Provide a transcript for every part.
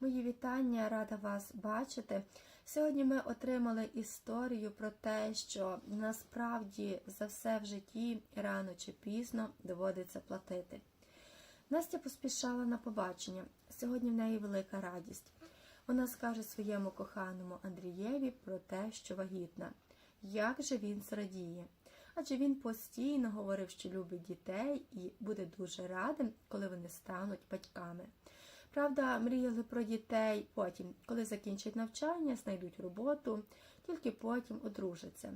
Мої вітання, рада вас бачити. Сьогодні ми отримали історію про те, що насправді за все в житті рано чи пізно доводиться платити. Настя поспішала на побачення. Сьогодні в неї велика радість. Вона скаже своєму коханому Андрієві про те, що вагітна. Як же він зрадіє? Адже він постійно говорив, що любить дітей і буде дуже радим, коли вони стануть батьками. Правда, мріяли про дітей потім, коли закінчать навчання, знайдуть роботу, тільки потім одружаться.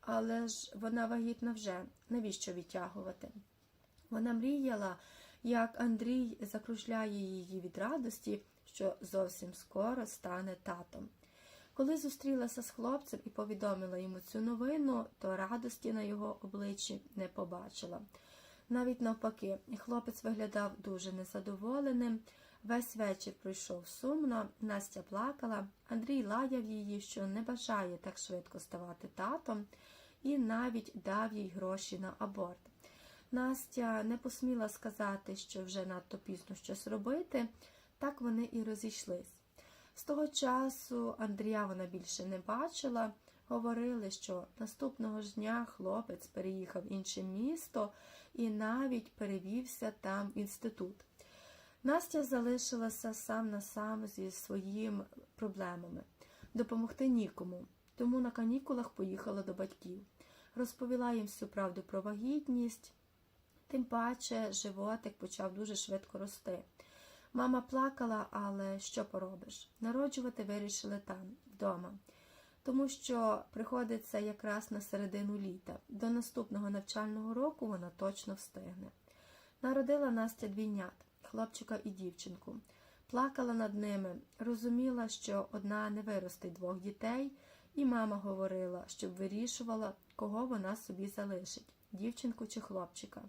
Але ж вона вагітна вже, навіщо відтягувати? Вона мріяла, як Андрій закружляє її від радості, що зовсім скоро стане татом. Коли зустрілася з хлопцем і повідомила йому цю новину, то радості на його обличчі не побачила. Навіть навпаки, хлопець виглядав дуже незадоволеним. Весь вечір пройшов сумно, Настя плакала, Андрій лаяв її, що не бажає так швидко ставати татом, і навіть дав їй гроші на аборт. Настя не посміла сказати, що вже надто пізно щось робити, так вони і розійшлись. З того часу Андрія вона більше не бачила. Говорили, що наступного ж дня хлопець переїхав в інше місто і навіть перевівся там в інститут. Настя залишилася сам на сам зі своїми проблемами. Допомогти нікому, тому на канікулах поїхала до батьків. Розповіла їм всю правду про вагітність, тим паче животик почав дуже швидко рости. Мама плакала, але що поробиш? Народжувати вирішили там, вдома, тому що приходиться якраз на середину літа. До наступного навчального року вона точно встигне. Народила Настя двійнят хлопчика і дівчинку. Плакала над ними, розуміла, що одна не виростить двох дітей, і мама говорила, щоб вирішувала, кого вона собі залишить дівчинку чи хлопчика.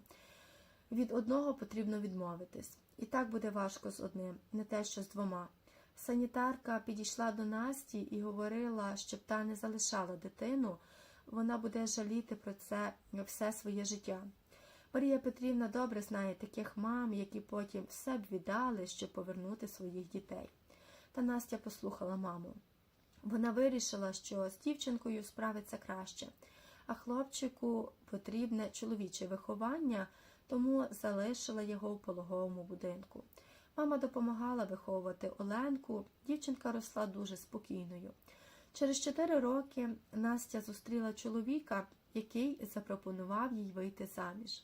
Від одного потрібно відмовитись. І так буде важко з одним, не те, що з двома. Санітарка підійшла до Насті і говорила, щоб та не залишала дитину, вона буде жаліти про це все своє життя. Марія Петрівна добре знає таких мам, які потім все б віддали, щоб повернути своїх дітей. Та Настя послухала маму. Вона вирішила, що з дівчинкою справиться краще, а хлопчику потрібне чоловіче виховання, тому залишила його в пологовому будинку. Мама допомагала виховувати Оленку, дівчинка росла дуже спокійною. Через чотири роки Настя зустріла чоловіка, який запропонував їй вийти заміж.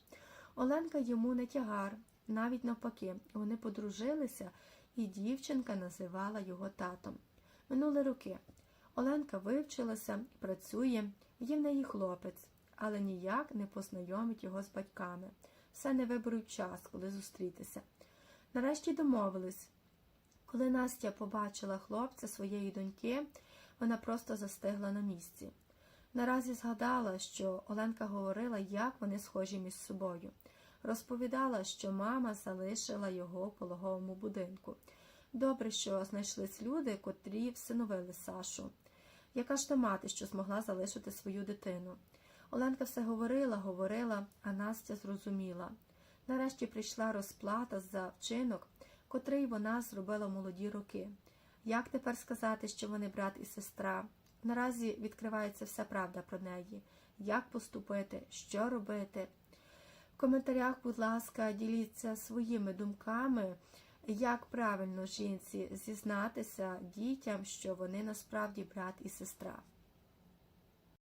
Оленка йому не тягар, навіть навпаки, вони подружилися, і дівчинка називала його татом. Минули роки. Оленка вивчилася, працює, є в неї хлопець, але ніяк не познайомить його з батьками. Все не виберуть час, коли зустрітися. Нарешті домовились. Коли Настя побачила хлопця своєї доньки, вона просто застигла на місці. Наразі згадала, що Оленка говорила, як вони схожі між собою. Розповідала, що мама залишила його в пологовому будинку. Добре, що знайшлись люди, котрі всиновили Сашу. Яка ж то мати, що змогла залишити свою дитину? Оленка все говорила, говорила, а Настя зрозуміла. Нарешті прийшла розплата за вчинок, котрий вона зробила молоді роки. Як тепер сказати, що вони брат і сестра? Наразі відкривається вся правда про неї. Як поступити, що робити? В коментарях, будь ласка, діліться своїми думками, як правильно жінці зізнатися дітям, що вони насправді брат і сестра.